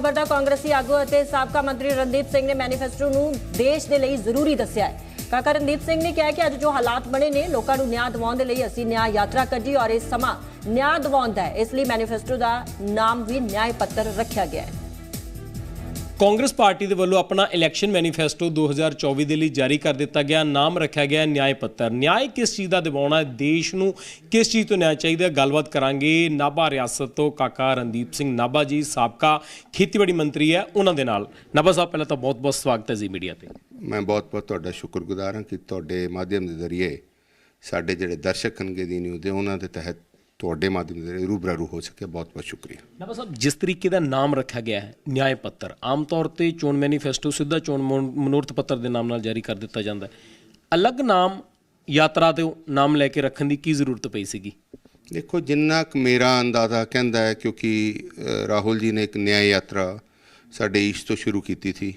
ਖਬਰ ਦਾ ਕਾਂਗਰਸੀ ਆਗੂ ਅਤੇ ਸਾਬਕਾ ਮੰਤਰੀ ਰਣਦੀਪ ਸਿੰਘ ਨੇ ਮੈਨੀਫੈਸਟੋ ਨੂੰ ਦੇਸ਼ ਦੇ ਲਈ ਜ਼ਰੂਰੀ ਦੱਸਿਆ ਹੈ। ਕਾਕਾ ਰਣਦੀਪ ਸਿੰਘ ਨੇ ਕਿਹਾ ਕਿ ਅੱਜ ਜੋ ਹਾਲਾਤ ਬਣੇ ਨੇ, ਲੋਕਾਂ ਨੂੰ ਨਿਆਂ ਦਿਵਾਉਣ ਦੇ ਲਈ ਅਸੀਂ ਨਿਆਂ ਯਾਤਰਾ ਕੱਢੀ ਔਰ ਇਹ ਸਮਾਂ ਨਿਆਂ ਦਿਵਾਉਣ ਦਾ ਹੈ। ਇਸ ਲਈ ਮੈਨੀਫੈਸਟੋ ਦਾ ਨਾਮ ਵੀ ਨਿਆਂ ਪੱਤਰ ਰੱਖਿਆ ਗਿਆ ਹੈ। ਕਾਂਗਰਸ ਪਾਰਟੀ ਦੇ ਵੱਲੋਂ ਆਪਣਾ ਇਲੈਕਸ਼ਨ ਮੈਨੀਫੈਸਟੋ 2024 ਦੇ ਲਈ ਜਾਰੀ ਕਰ ਦਿੱਤਾ ਗਿਆ। ਨਾਮ ਰੱਖਿਆ ਗਿਆ ਨਿਆਂ ਪੱਤਰ। ਨਿਆਂ ਕਿਸ ਚੀਜ਼ ਦਾ ਦਿਵਾਉਣਾ ਹੈ? ਦੇਸ਼ ਨੂੰ ਕਿਸ ਚੀਜ਼ ਤੋਂ ਨਿਆਂ ਚਾਹੀਦਾ ਗੱਲਬਾਤ ਕਰਾਂਗੇ ਨਾਭਾ ਰਿਆਸਤ ਤੋਂ ਕਾਕਾ ਰਣਦੀਪ ਸਿੰਘ ਨਾਭਾ ਜੀ, ਸਾਬਕਾ ਖੇਤੀਬਾੜੀ ਮੰਤਰੀ ਹੈ ਉਹਨਾਂ ਦੇ ਨਾਲ। ਨਾਭਾ ਸਾਹਿਬ, ਪਹਿਲਾਂ ਤਾਂ ਬਹੁਤ-ਬਹੁਤ ਸਵਾਗਤ ਹੈ ਜੀ ਮੀਡੀਆ ਤੇ। ਮੈਂ ਬਹੁਤ ਬਹੁਤ ਤੁਹਾਡਾ ਸ਼ੁਕਰਗੁਜ਼ਾਰ ਹਾਂ ਕਿ ਤੁਹਾਡੇ ਮਾਧਿਅਮ ਦੇ ਜ਼ਰੀਏ ਸਾਡੇ ਜਿਹੜੇ ਦਰਸ਼ਕ ਹਨਗੇ ਦੀ ਨਿਊਜ਼ ਦੇ ਉਹਨਾਂ ਦੇ ਤਹਿਤ ਤੁਹਾਡੇ ਮਾਧਿਅਮ ਦੇ ਜ਼ਰੀਏ ਰੂਬਰੂ ਹੋ ਸਕੇ ਬਹੁਤ ਬਹੁਤ ਸ਼ੁਕਰੀਆ। ਨਾਭਾ ਸਾਹਿਬ ਜਿਸ ਤਰੀਕੇ ਦਾ ਨਾਮ ਰੱਖਿਆ ਗਿਆ ਹੈ ਨਿਆਂ ਪੱਤਰ ਆਮ ਤੌਰ ਤੇ ਚੋਣ ਮੈਨੀਫੈਸਟੋ ਸਿੱਧਾ ਚੋਣ ਮਨ- ਮਨੋਰਥ ਪੱਤਰ ਦੇ ਨਾਮ ਨਾਲ ਜਾਰੀ ਕਰ ਦਿੱਤਾ ਜਾਂਦਾ ਹੈ। ਅਲੱਗ ਨਾਮ ਯਾਤਰਾ ਦੇ ਨਾਮ ਲੈ ਕੇ ਰੱਖਣ ਦੀ ਕੀ ਜ਼ਰੂਰਤ ਪਈ ਸੀਗੀ? ਦੇਖੋ ਜਿੰਨਾ ਕੁ ਮੇਰਾ ਅੰਦਾਜ਼ਾ ਕਹਿੰਦਾ ਹੈ ਕਿਉਂਕਿ ਰਾਹੁਲ ਜੀ ਨੇ ਇੱਕ ਨਿਆਂ ਯਾਤਰਾ ਸਾਡੇ ਈਸ਼ ਤੋਂ ਸ਼ੁਰੂ ਕੀਤੀ ਸੀ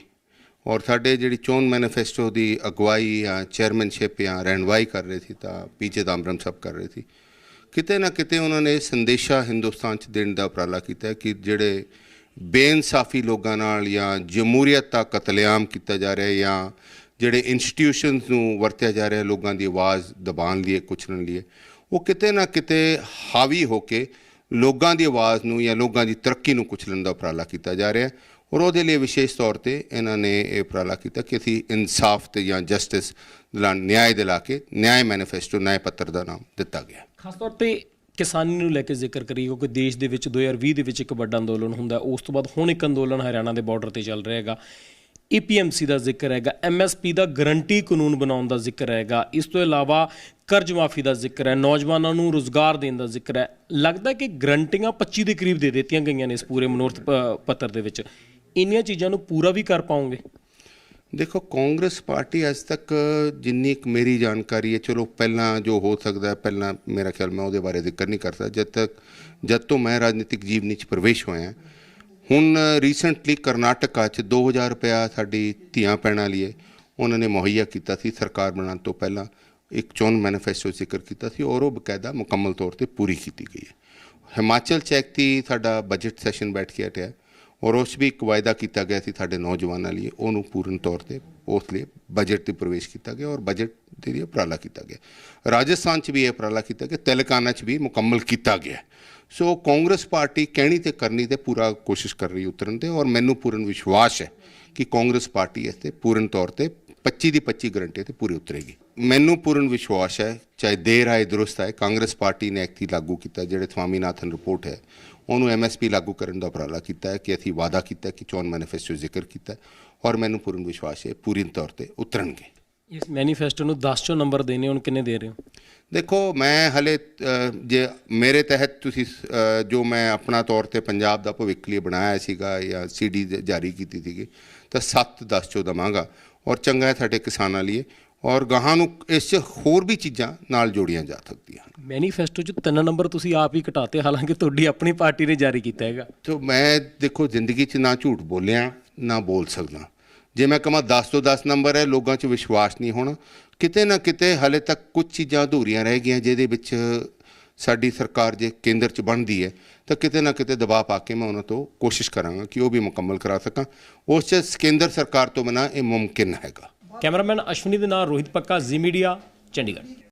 ਔਰ ਸਾਡੇ ਜਿਹੜੀ ਚੋਣ ਮੈਨੀਫੈਸਟੋ ਦੀ ਅਗਵਾਈ ਜਾਂ ਚੇਅਰਮੈਨਸ਼ਿਪ ਜਾਂ ਰਹਿਨਵਾਈ ਕਰ ਰਹੇ ਸੀ ਤਾਂ ਪੀਛੇ ਦਾਮਰਮ ਸਭ ਕਰ ਰਹੇ ਸੀ। ਕਿਤੇ ਨਾ ਕਿਤੇ ਉਹਨਾਂ ਨੇ ਇਹ ਸੰਦੇਸ਼ਾ ਹਿੰਦੁਸਤਾਨ 'ਚ ਦੇਣ ਦਾ ਉਪਰਾਲਾ ਕੀਤਾ ਕਿ ਜਿਹੜੇ ਬੇਇਨਸਾਫੀ ਲੋਕਾਂ ਨਾਲ ਜਾਂ ਜਮਹੂਰੀਅਤ ਦਾ ਕਤਲੇਆਮ ਕੀਤਾ ਜਾ ਰਿਹਾ ਜਾਂ ਜਿਹੜੇ ਇੰਸਟੀਟਿਊਸ਼ਨਸ ਨੂੰ ਵਰਤਿਆ ਜਾ ਰਿਹਾ ਲੋਕਾਂ ਦੀ ਆਵਾਜ਼ ਦਬਾਉਣ ਲਈ, ਕੁਚਲਣ ਲਈ, ਉਹ ਕਿਤੇ ਨਾ ਕਿਤੇ ਹਾਵੀ ਹੋ ਕੇ ਲੋਕਾਂ ਦੀ ਆਵਾਜ਼ ਨੂੰ ਜਾਂ ਲੋਕਾਂ ਦੀ ਤਰੱਕੀ ਨੂੰ ਕੁਚਲਣ ਦਾ ਉਪਰਾਲਾ ਕੀਤਾ ਜਾ ਰਿਹਾ ਔਰ ਉਹਦੇ ਲਈ ਵਿਸ਼ੇਸ਼ ਤੌਰ ਤੇ ਇਹਨਾਂ ਨੇ ਇਹ ਉਪਰਾਲਾ ਕੀਤਾ ਕਿ ਅਸੀਂ ਇਨਸਾਫ ਤੇ ਜਾਂ ਜਸਟਿਸ ਦਿਲਾ ਨਿਆਂ ਦਿਲਾ ਕੇ ਨਿਆਂ ਮੈਨੀਫੈਸਟੋ, ਨਿਆਂ ਪੱਤਰ ਦਾ ਨਾਮ ਦਿੱਤਾ ਗਿਆ। ਖਾਸ ਤੌਰ ਤੇ ਕਿਸਾਨੀ ਨੂੰ ਲੈ ਕੇ ਜ਼ਿਕਰ ਕਰੀਏ, ਕਿਉਂਕਿ ਦੇਸ਼ ਦੇ ਵਿੱਚ 2020 ਦੇ ਵਿੱਚ ਇੱਕ ਵੱਡਾ ਅੰਦੋਲਨ ਹੁੰਦਾ ਉਸ ਤੋਂ ਬਾਅਦ ਹੁਣ ਇੱਕ ਅੰਦੋਲਨ ਹਰਿਆਣਾ ਦੇ ਬਾਰਡਰ ਤੇ ਚੱਲ ਰਿਹਾ ਹੈਗਾ। ਈਪੀਐਮਸੀ ਦਾ ਜ਼ਿਕਰ ਹੈਗਾ ਐਮਐਸਪੀ ਦਾ ਗਰੰਟੀ ਕਾਨੂੰਨ ਬਣਾਉਣ ਦਾ ਜ਼ਿਕਰ ਹੈਗਾ। ਇਸ ਤੋਂ ਇਲਾਵਾ ਕਰਜ਼ ਮਾਫੀ ਦਾ ਜ਼ਿਕਰ ਹੈ, ਨੌਜਵਾਨਾਂ ਨੂੰ ਰੋਜ਼ਗਾਰ ਦੇਣ ਦਾ ਜ਼ਿਕਰ ਹੈ। ਲੱਗਦਾ ਕਿ ਗਰੰਟੀਆਂ 25 ਦੇ ਕਰੀਬ ਦੇ ਦਿੱਤੀਆਂ ਗਈਆਂ ਨੇ ਇਸ ਪੂਰੇ ਮਨੋਰਥ ਪੱਤਰ ਦੇ ਵਿੱਚ। ਇੰਨੀਆਂ ਚੀਜ਼ਾਂ ਨੂੰ ਪੂਰਾ ਵੀ ਕਰ ਪਾਉਂਗੇ ਦੇਖੋ, ਕਾਂਗਰਸ ਪਾਰਟੀ ਅੱਜ ਤੱਕ ਜਿੰਨੀ ਕੁ ਮੇਰੀ ਜਾਣਕਾਰੀ ਹੈ, ਚਲੋ ਪਹਿਲਾਂ ਜੋ ਹੋ ਸਕਦਾ, ਪਹਿਲਾਂ ਮੇਰਾ ਖਿਆਲ ਮੈਂ ਉਹਦੇ ਬਾਰੇ ਜ਼ਿਕਰ ਨਹੀਂ ਕਰਦਾ ਜਦ ਤੱਕ, ਜਦ ਤੋਂ ਮੈਂ ਰਾਜਨੀਤਿਕ ਜੀਵਨੀ 'ਚ ਪ੍ਰਵੇਸ਼ ਹੋਇਆ ਹੁਣ ਰੀਸੈਂਟਲੀ ਕਰਨਾਟਕਾ 'ਚ 2000 ਰੁਪਇਆ ਸਾਡੀ ਧੀਆਂ ਪੈਣਾਂ ਲਈ ਉਹਨਾਂ ਨੇ ਮੁਹੱਈਆ ਕੀਤਾ ਸੀ, ਸਰਕਾਰ ਬਣਾਉਣ ਤੋਂ ਪਹਿਲਾਂ ਇੱਕ ਚੋਣ ਮੈਨੀਫੈਸਟੋ ਜ਼ਿਕਰ ਕੀਤਾ ਸੀ, ਔਰ ਉਹ ਬਕਾਇਦਾ ਮੁਕੰਮਲ ਤੌਰ ਤੇ ਪੂਰੀ ਕੀਤੀ ਗਈ ਹੈ। ਹਿਮਾਚਲ ਚੈੱਕ ਦੀ ਸਾਡਾ ਬਜਟ ਸੈਸ਼ਨ ਬੈਠ ਕੇ ਹਟਿਆ। ਔਰ ਉਸ 'ਚ ਵੀ ਇੱਕ ਵਾਅਦਾ ਕੀਤਾ ਗਿਆ ਸੀ ਸਾਡੇ ਨੌਜਵਾਨਾਂ ਲਈ, ਉਹਨੂੰ ਪੂਰਨ ਤੌਰ ਤੇ ਉਸ ਲਈ ਬਜਟ ਤੇ ਪ੍ਰਵੇਸ਼ ਕੀਤਾ ਗਿਆ ਔਰ ਬਜਟ ਦੇ ਲਈ ਉਪਰਾਲਾ ਕੀਤਾ ਗਿਆ। ਰਾਜਸਥਾਨ 'ਚ ਵੀ ਇਹ ਉਪਰਾਲਾ ਕੀਤਾ ਗਿਆ, ਤੇਲੰਗਾਨਾ 'ਚ ਵੀ ਮੁਕੰਮਲ ਕੀਤਾ ਗਿਆ। ਸੋ ਕਾਂਗਰਸ ਪਾਰਟੀ ਕਹਿਣੀ ਤੇ ਕਰਨੀ ਤੇ ਪੂਰਾ ਕੋਸ਼ਿਸ਼ ਕਰ ਰਹੀ ਉਤਰਨ ਤੇ ਔਰ ਮੈਨੂੰ ਪੂਰਨ ਵਿਸ਼ਵਾਸ ਹੈ ਕਿ ਕਾਂਗਰਸ ਪਾਰਟੀ ਇਸ ਤੇ ਪੂਰਨ ਤੌਰ ਤੇ 25 ਦੀ 25 ਗਰੰਟੀ ਤੇ ਪੂਰੀ ਉਤਰੇਗੀ। ਮੈਨੂੰ ਪੂਰਨ ਵਿਸ਼ਵਾਸ ਹੈ, ਚਾਹੇ ਦੇਰ ਆਏ ਦਰੁਸਤ ਆਏ ਕਾਂਗਰਸ ਪਾਰਟੀ ਨੇ ਐਕਟੀ ਲਾਗੂ ਕੀਤਾ ਜਿਹੜੇ ਸਵਾਮੀਨਾਥਨ ਰਿਪੋਰਟ ਹੈ, ਉਹਨੂੰ ਐਮਐਸਪੀ ਲਾਗੂ ਕਰਨ ਦਾ ਉਪਰਾਲਾ ਕੀਤਾ ਹੈ ਕਿ ਅਸੀਂ ਵਾਅਦਾ ਕੀਤਾ ਕਿ ਚੋਣ ਮੈਨੀਫੈਸਟੋ ਜ਼ਿਕਰ ਕੀਤਾ ਔਰ ਮੈਨੂੰ ਪੂਰਨ ਵਿਸ਼ਵਾਸ ਹੈ ਪੂਰੀ ਤੌਰ ਤੇ ਉਤਰਨਗੇ। ਇਸ ਮੈਨੀਫੈਸਟੋ ਨੂੰ 10 ਚੋਂ ਨੰਬਰ ਦੇਣੇ ਹੁਣ ਕਿੰਨੇ ਦੇ ਰਹੇ ਹੋ? ਦੇਖੋ ਮੈਂ ਹਲੇ ਅ, ਜੇ ਮੇਰੇ ਤਹਿਤ ਤੁਸੀਂ ਅ, ਜੋ ਮੈਂ ਆਪਣਾ ਤੌਰ ਤੇ ਪੰਜਾਬ ਦਾ ਭਵਿੱਖ ਲਈ ਬਣਾਇਆ ਸੀਗਾ ਜਾਂ ਸੀਡੀ ਜਾਰੀ ਕੀਤੀ ਸੀਗੀ ਤਾਂ 7 10 ਚੋਂ ਦਵਾਂਗਾ। ਔਰ ਚੰਗਾ ਹੈ ਸਾਡੇ ਕਿਸਾਨਾਂ ਲਈ। ਔਰ ਗਾਹਾਂ ਨੂੰ ਇਸ 'ਚ ਹੋਰ ਵੀ ਚੀਜ਼ਾਂ ਨਾਲ ਜੋੜੀਆਂ ਜਾ ਸਕਦੀਆਂ ਹਨ। ਮੈਨੀਫੈਸਟੋ 'ਚ ਤਿੰਨ ਨੰਬਰ ਤੁਸੀਂ ਆਪ ਹੀ ਘਟਾਤੇ ਹਾਲਾਂਕਿ ਤੁਹਾਡੀ ਆਪਣੀ ਪਾਰਟੀ ਨੇ ਜਾਰੀ ਕੀਤਾ ਹੈਗਾ। ਤੋ ਮੈਂ ਦੇਖੋ ਜ਼ਿੰਦਗੀ 'ਚ ਨਾ ਝੂਠ ਬੋਲਿਆ ਨਾ ਬੋਲ ਸਕਦਾ। ਜੇ ਮੈਂ ਕਹਾਂ 10 ਤੋਂ 10 ਨੰਬਰ ਹੈ, ਲੋਕਾਂ 'ਚ ਵਿਸ਼ਵਾਸ ਨਹੀਂ ਹੋਣਾ। ਕਿਤੇ ਨਾ ਕਿਤੇ ਹਲੇ ਤੱਕ ਕੁਝ ਚੀਜ਼ਾਂ ਅਧੂਰੀਆਂ ਰਹਿ ਗਈਆਂ, ਜਿਹਦੇ ਵਿੱਚ ਸਾਡੀ ਸਰਕਾਰ ਜੇ ਕੇਂਦਰ 'ਚ ਬਣਦੀ ਹੈ, ਤਾਂ ਕਿਤੇ ਨਾ ਕਿਤੇ ਦਬਾਅ ਪਾ ਕੇ ਮੈਂ ਉਹਨਾਂ ਤੋਂ ਕੋਸ਼ਿਸ਼ ਕਰਾਂਗਾ ਕਿ ਉਹ ਵੀ ਮੁਕੰਮਲ ਕਰਾ ਸਕਾਂ ਉਸ 'ਚ ਕੇਂਦਰ ਸਰਕਾਰ ਤੋਂ ਬਿਨਾਂ ਇਹ ਮੁਮਕਿਨ ਹੈਗਾ। ਕੈਮਰਾਮੈਨ ਅਸ਼ਵਨੀ ਦੇ ਨਾਲ ਰੋਹਿਤ ਪੱਕਾ, ਜ਼ੀ ਮੀਡੀਆ, ਚੰਡੀਗੜ੍ਹ।